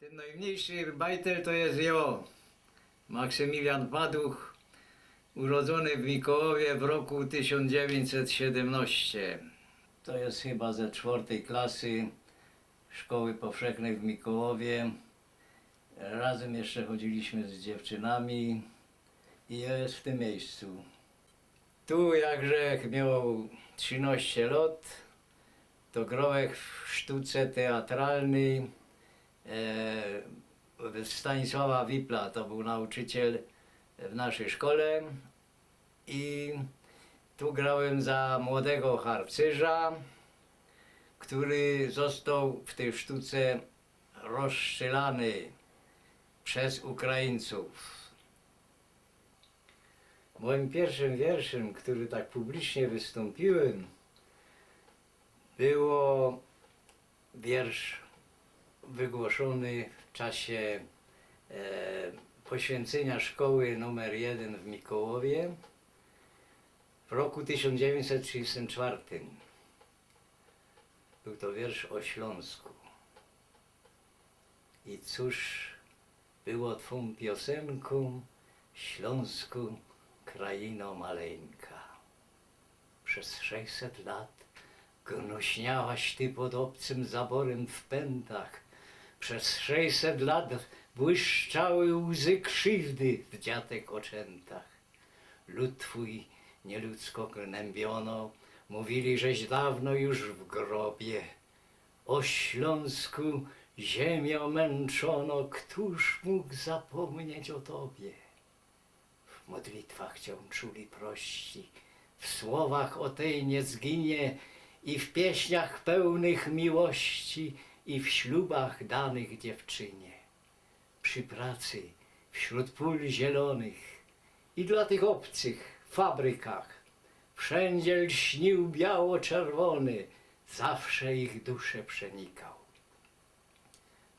Ten najmniejszy bajtel to jest jo, Maksymilian Paduch, urodzony w Mikołowie w roku 1917. To jest chyba ze czwartej klasy Szkoły Powszechnej w Mikołowie. Razem jeszcze chodziliśmy z dziewczynami i jest w tym miejscu. Tu jakże miał 13 lat, to grałek w sztuce teatralnej Stanisława Wipla, to był nauczyciel w naszej szkole i tu grałem za młodego harcerza, który został w tej sztuce rozstrzelany przez Ukraińców. Moim pierwszym wierszem, który tak publicznie wystąpiłem, było wiersz wygłoszony w czasie e, poświęcenia szkoły numer 1 w Mikołowie w roku 1934. Był to wiersz o Śląsku. I cóż było twą piosenką, Śląsku, kraino maleńka. Przez 600 lat gnośniałaś ty pod obcym zaborem w pętach. Przez 600 lat błyszczały łzy krzywdy w dziatek oczętach. Lud twój nieludzko gnębiono, mówili, żeś dawno już w grobie. O Śląsku ziemio męczono, któż mógł zapomnieć o tobie? W modlitwach cię czuli prości, w słowach o tej nie zginie i w pieśniach pełnych miłości i w ślubach danych dziewczynie. Przy pracy, wśród pól zielonych i dla tych obcych w fabrykach wszędzie lśnił biało-czerwony, zawsze ich duszę przenikał.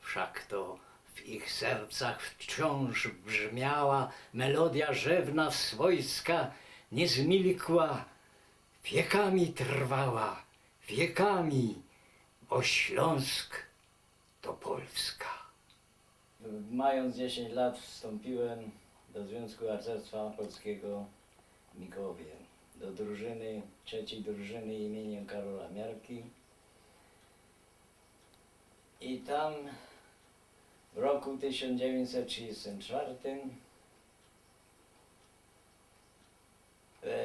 Wszak to w ich sercach wciąż brzmiała melodia rzewna swojska, nie zmilkła, wiekami trwała, wiekami, bo Śląsk to Polska. Mając 10 lat wstąpiłem do Związku Harcerstwa Polskiego w Mikołowie, do drużyny, trzeciej drużyny imieniem Karola Miarki. I tam w roku 1934 e,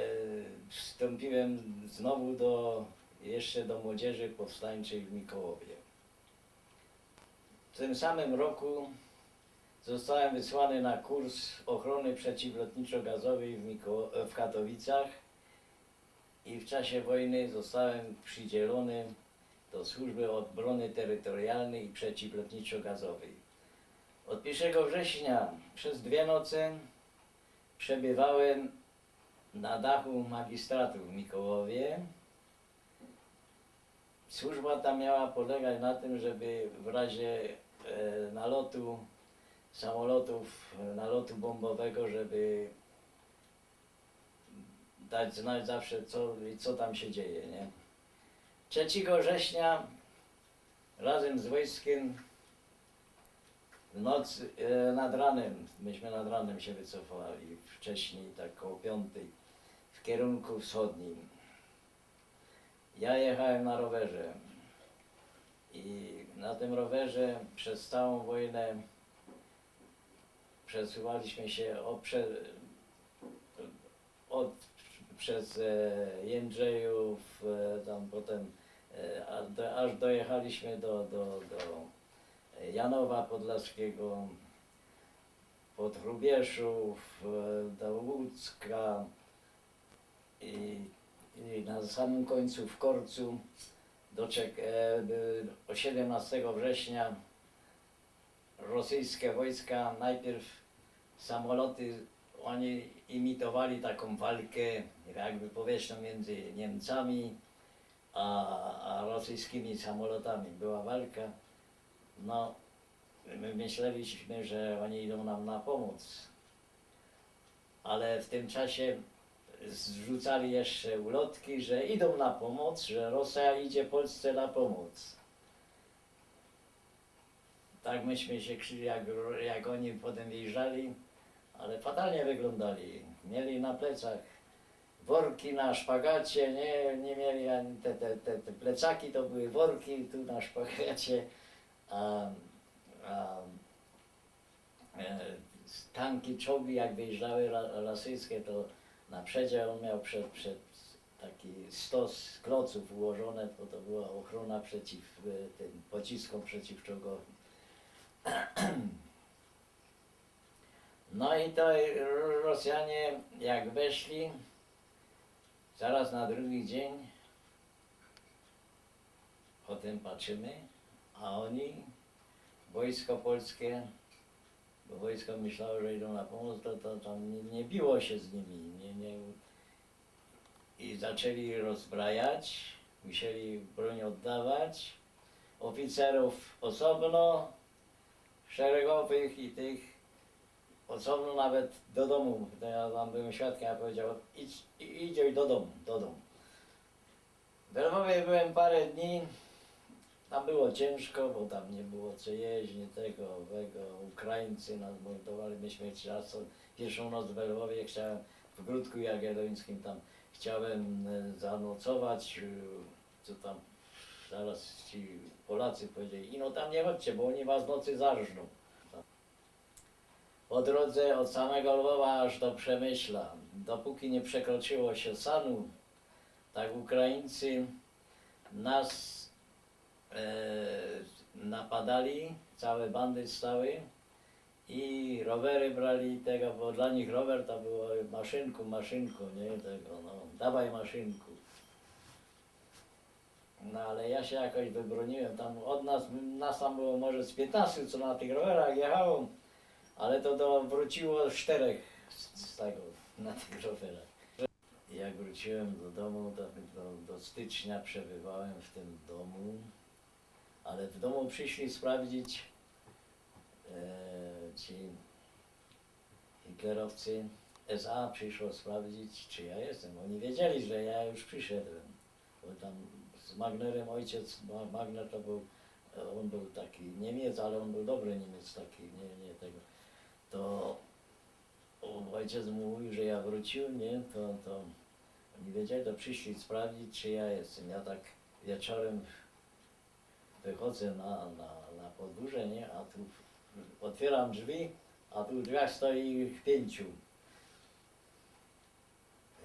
wstąpiłem znowu do, jeszcze do młodzieży powstańczej w Mikołowie. W tym samym roku zostałem wysłany na kurs ochrony przeciwlotniczo-gazowej w, w Katowicach i w czasie wojny zostałem przydzielony do Służby Obrony Terytorialnej i Przeciwlotniczo-Gazowej. Od 1 września przez dwie noce przebywałem na dachu magistratu w Mikołowie. Służba ta miała polegać na tym, żeby w razie e, nalotu samolotów, e, nalotu bombowego, żeby dać znać zawsze co, co tam się dzieje, nie? 3 września razem z wojskiem w nocy, e, nad ranem, myśmy nad ranem się wycofali wcześniej, tak koło piątej, w kierunku wschodnim. Ja jechałem na rowerze. I na tym rowerze przez całą wojnę przesuwaliśmy się o, od, przez e, Jędrzejów, e, tam potem e, aż dojechaliśmy do, do, do Janowa Podlaskiego, pod Hrubieszów, do Łódzka. I na samym końcu w Korcu doczek, e, by- o 17 września rosyjskie wojska najpierw samoloty, oni imitowali taką walkę jakby powietrzną między Niemcami a, a rosyjskimi samolotami. Była walka. No, my myśleliśmy, że oni idą nam na pomoc. Ale w tym czasie zrzucali jeszcze ulotki, że idą na pomoc, że Rosja idzie Polsce na pomoc. tak myśmy się krzyli, jak, jak oni potem wyjeżdżali, ale fatalnie wyglądali. Mieli na plecach worki na szpagacie, nie, nie mieli ani te, te, te, te plecaki, to były worki tu na szpagacie, a, a e, tanki, czołgi jak wyjeżdżały rosyjskie, to na przedzie on miał przed, przed taki stos kloców ułożone, bo to była ochrona przeciw e, tym pociskom przeciwczołgowym. No i to Rosjanie jak weszli, zaraz na drugi dzień potem patrzymy, a oni, wojsko polskie, wojsko myślało, że idą na pomoc, to, to tam nie, nie biło się z nimi, nie, nie, i zaczęli rozbrajać, musieli broń oddawać, oficerów osobno, szeregowych i tych osobno nawet do domu. Ja tam byłem świadkiem, ja powiedział, idź, i- idzie do domu, do domu. W Lwowie byłem parę dni, tam było ciężko, bo tam nie było co jeść, nie tego, owego. Ukraińcy nas montowali, myśmy czasem pierwszą noc w Lwowie chciałem w Grudku Jagiellońskim tam chciałem e, zanocować, e, co tam zaraz ci Polacy powiedzieli, no tam nie chodźcie, bo oni was nocy zarżną. Po drodze od samego Lwowa aż do Przemyśla, dopóki nie przekroczyło się Sanu, tak Ukraińcy nas napadali, całe bandy stały i rowery brali tego, bo dla nich rower to było maszynku, maszynku, nie tego, no, dawaj maszynku. No ale ja się jakoś wybroniłem, tam od nas, nas tam było może z 15, co na tych rowerach jechało, ale to do, wróciło czterech z, z tego, na tych rowerach. Jak wróciłem do domu, to do, do stycznia przebywałem w tym domu, ale w domu przyszli sprawdzić e, ci hitlerowcy SA przyszło sprawdzić, czy ja jestem. Oni wiedzieli, że ja już przyszedłem, bo tam z Magnerem ojciec, Ma- Magner to był, on był taki Niemiec, ale on był dobry Niemiec taki, nie, nie tego. To ojciec mówił, że ja wróciłem, nie, to, to oni wiedzieli, to przyszli sprawdzić, czy ja jestem. Ja tak wieczorem wychodzę na, na, na podwórze, nie, a tu otwieram drzwi, a tu w drzwiach stoi pięciu.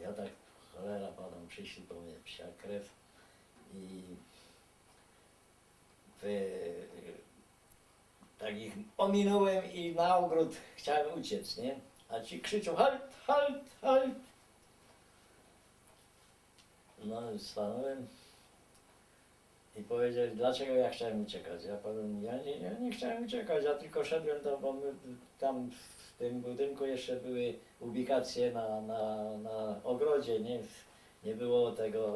Ja tak, cholera padam, przyszli po mnie psia krew i wy, tak ich ominąłem i na ogród chciałem uciec, nie? A ci krzyczą halt, halt, halt. No i stanąłem i powiedzieli, dlaczego ja chciałem uciekać. Ja powiem, ja nie, ja nie chciałem uciekać, ja tylko szedłem tam, bo my, tam w tym budynku jeszcze były ubikacje na, na, na ogrodzie, nie? Nie było tego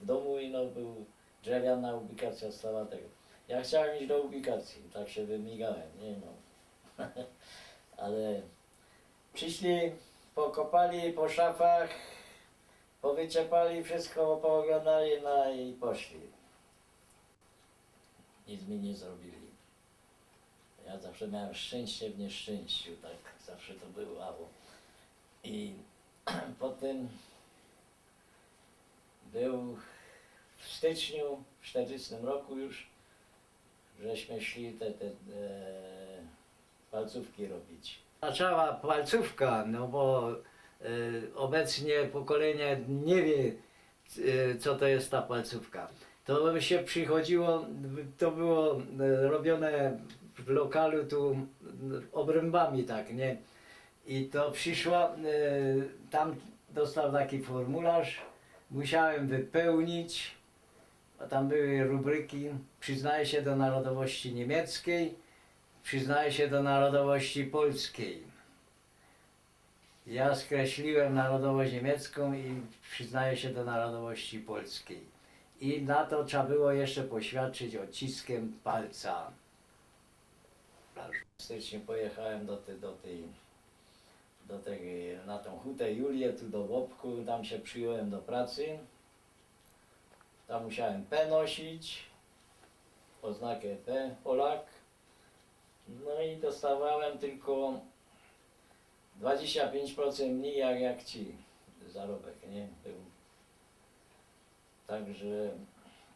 w domu i no był drewniana ubikacja stała tego. Ja chciałem iść do ubikacji, tak się wymigałem, nie no. Ale przyszli, pokopali po szafach, powyciepali wszystko, pooglądali no i poszli. Nic mi nie zrobili. Ja zawsze miałem szczęście w nieszczęściu, tak zawsze to bywało. I potem był w styczniu w 40 roku już, żeśmy szli te, te e, palcówki robić. Zaczęła palcówka, no bo e, obecnie pokolenie nie wie, e, co to jest ta palcówka. To się przychodziło, to było e, robione w lokalu tu obrębami tak, nie? I to przyszło, e, tam dostał taki formularz, musiałem wypełnić, a tam były rubryki, przyznaję się do narodowości niemieckiej, przyznaję się do narodowości polskiej. Ja skreśliłem narodowość niemiecką i przyznaję się do narodowości polskiej. I na to trzeba było jeszcze poświadczyć odciskiem palca. W styczniu pojechałem do, tej, do tej, do tej, na tą hutę Julię, tu do Wopku, tam się przyjąłem do pracy. Tam musiałem P nosić, oznakę P, Polak. No i dostawałem tylko 25% mniej jak, jak ci zarobek, nie? Był. Także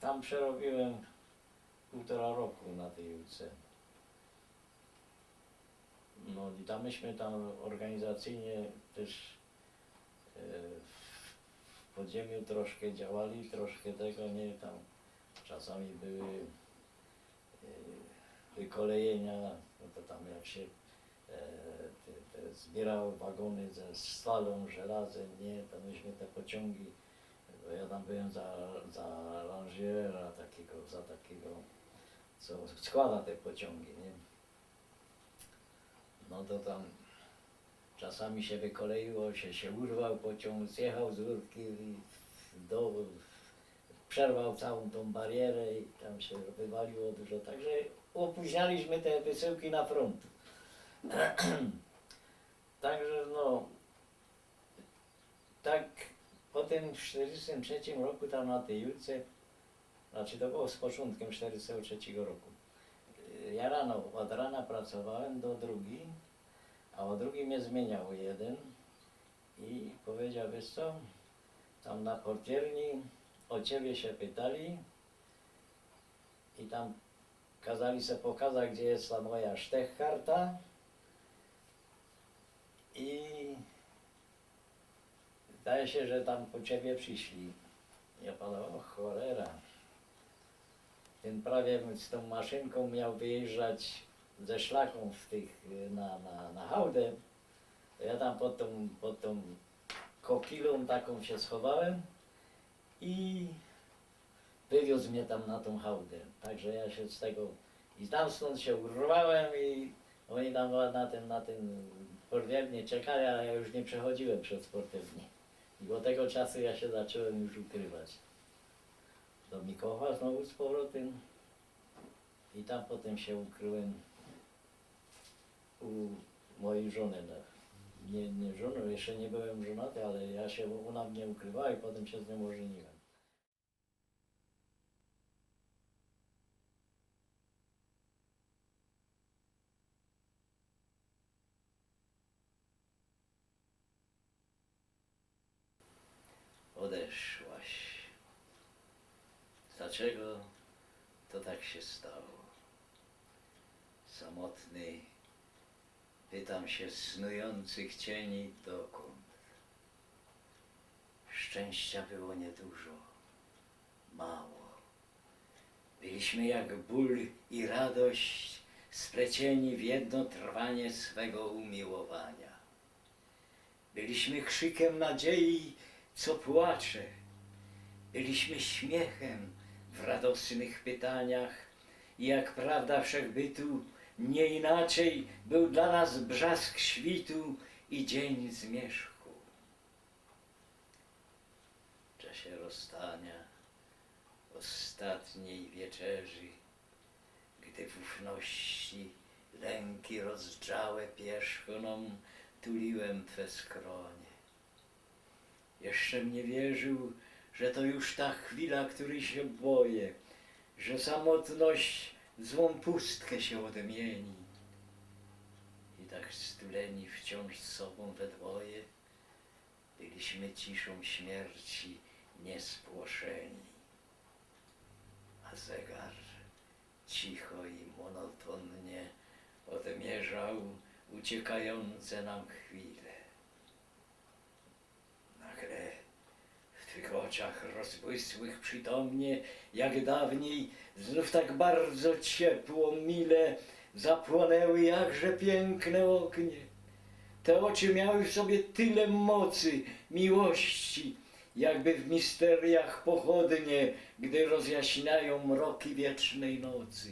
tam przerobiłem półtora roku na tej ulicy. No i tam myśmy tam organizacyjnie też e, w podziemiu troszkę działali, troszkę tego nie tam czasami były e, wykolejenia, no to tam jak się e, te, te zbierały wagony ze stalą, żelazem, nie, to myśmy te pociągi, ja tam byłem za, za ranżera takiego, za takiego, co składa te pociągi, nie. No to tam czasami się wykoleiło, się, się urwał pociąg, zjechał z górki i do, przerwał całą tą barierę i tam się wywaliło dużo, także opóźnialiśmy te wysyłki na front. Także no, tak potem w 1943 roku tam na tej Julce, znaczy to było z początkiem 1943 roku. Y, Ja rano, od rana pracowałem do drugiej, a o drugiej mnie zmieniał jeden i powiedział, wiesz co, tam na portierni o ciebie się pytali i tam kazali se pokazać, gdzie jest ta moja sztechkarta i zdaje się, że tam po ciebie przyszli. Ja padał, o cholera. Ten prawie z tą maszynką miał wyjeżdżać ze szlaką w tych, na, na, na hałdę. Ja tam pod tą, pod tą kokilą taką się schowałem i wywiózł mnie tam na tą hałdę. Także ja się z tego i tam stąd się urwałem i oni tam na tym, na tym portiernie czekali, ale ja już nie przechodziłem przez portiernię. I od tego czasu ja się zacząłem już ukrywać. Do Mikoła znowu z powrotem i tam potem się ukryłem u mojej żony. No. Nie, nie jeszcze nie byłem żonaty, ale ja się, ona mnie ukrywała i potem się z nią ożeniłem. Odeszłaś. Dlaczego to tak się stało? Samotny, się snujących cieni dokąd. Szczęścia było niedużo, mało. Byliśmy jak ból i radość splecieni w jedno trwanie swego umiłowania. Byliśmy krzykiem nadziei, co płacze. Byliśmy śmiechem w radosnych pytaniach i jak prawda wszechbytu, nie inaczej był dla nas brzask świtu i dzień zmierzchu. W czasie rozstania, ostatniej wieczerzy, gdy w ufności lęki rozdrzałe pierzchoną tuliłem Twe skronie. Jeszcze mnie wierzył, że to już ta chwila, której się boję, że samotność złą pustkę się odmieni. I tak stuleni wciąż z sobą we dwoje, byliśmy ciszą śmierci niespłoszeni. A zegar cicho i monotonnie odmierzał uciekające nam chwile. Oczach rozbłysłych przytomnie, jak dawniej, znów tak bardzo ciepło, mile, zapłonęły jakże piękne ognie. Te oczy miały w sobie tyle mocy, miłości, jakby w misteriach pochodnie, gdy rozjaśniają mroki wiecznej nocy.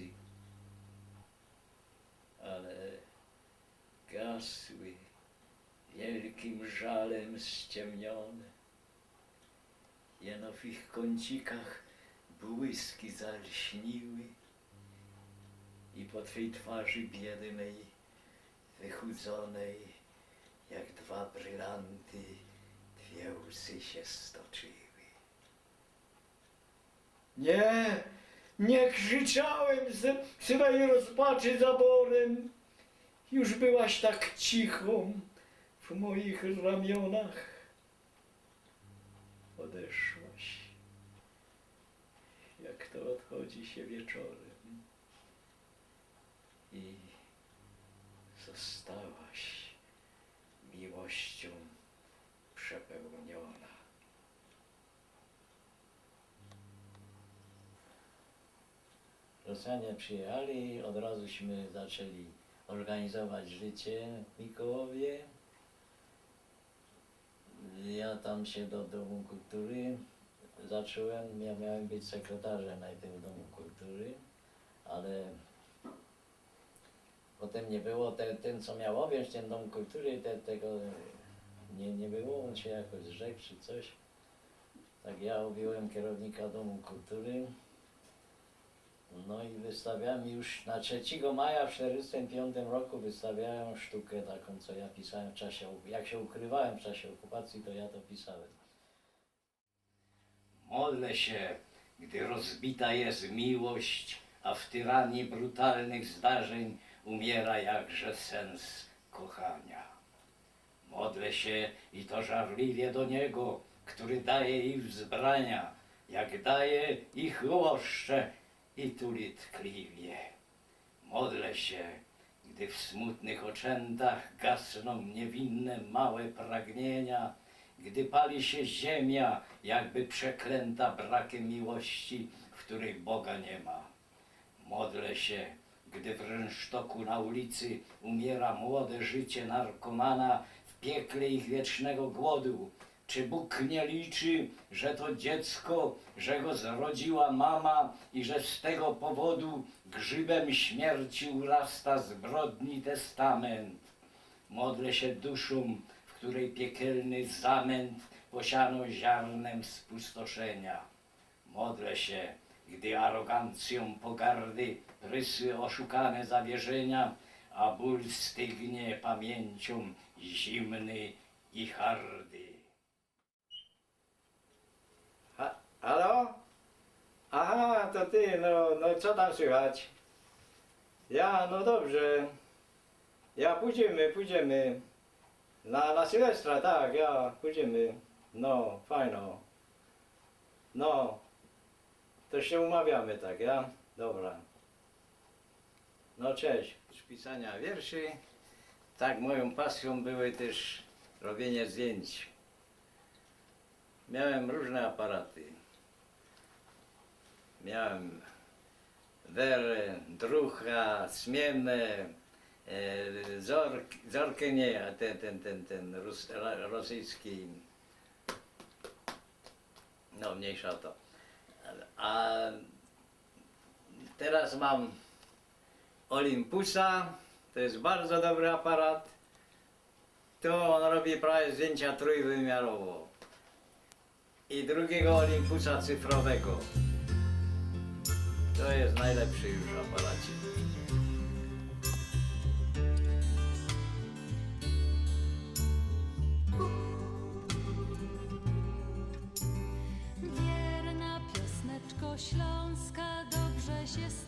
Ale gasły wielkim żalem ściemnione. Jeno w ich kącikach błyski zalśniły i po twej twarzy biednej, wychudzonej, jak dwa brylanty, dwie łzy się stoczyły. Nie, Nie krzyczałem ze swej rozpaczy zaborem. Już byłaś tak cichą w moich ramionach. Odeszłaś, jak odchodzi się wieczorem. I zostałaś miłością przepełniona. Rosjanie przyjechali i od razuśmy zaczęli organizować życie w Mikołowie. Ja tam się do Domu Kultury zacząłem, ja miałem być sekretarzem najpierw Domu Kultury, ale potem nie było, ten, ten co miał objąć ten Dom Kultury, te, tego nie, nie było, on się jakoś zrzekł czy coś. Tak ja objąłem kierownika Domu Kultury. No i wystawiałem już na 3 maja w 1945 roku wystawiałem sztukę taką, co ja pisałem w czasie, jak się ukrywałem w czasie okupacji, to ja to pisałem. Modlę się, gdy rozbita jest miłość, a w tyranii brutalnych zdarzeń umiera jakże sens kochania. Modlę się i to żarliwie do Niego, który daje ich wzbrania, jak daje ich łoszcze i tuli tkliwie. Modlę się, gdy w smutnych oczętach gasną niewinne małe pragnienia, gdy pali się ziemia, jakby przeklęta brakiem miłości, w której Boga nie ma. Modlę się, gdy w rynsztoku na ulicy umiera młode życie narkomana w piekle ich wiecznego głodu. Czy Bóg nie liczy, że to dziecko, że go zrodziła mama i że z tego powodu grzybem śmierci urasta zbrodni testament? Modlę się duszą, w której piekielny zamęt posiano ziarnem spustoszenia. Modlę się, gdy arogancją pogardy prysły oszukane zawierzenia, a ból stygnie pamięcią zimny i hardy. Ha, halo? Aha, to ty, no, no co tam słychać? Ja, no dobrze. Ja pójdziemy, pójdziemy. Na, na Sylwestra, tak, ja, pójdziemy. No, fajno. No, to się umawiamy, tak, ja? Dobra. No cześć. Z pisania wierszy. Tak, moją pasją były też robienie zdjęć. Miałem różne aparaty. Miałem werę, drucha, smienę, e, zork, zorkę nie, a ten, ten, ten, ten rus, rosyjski, no mniejsza o to. A teraz mam Olympusa, to jest bardzo dobry aparat. To on robi prawie zdjęcia trójwymiarowo i drugiego Olympusa cyfrowego. To jest najlepszy już aparacik. Just.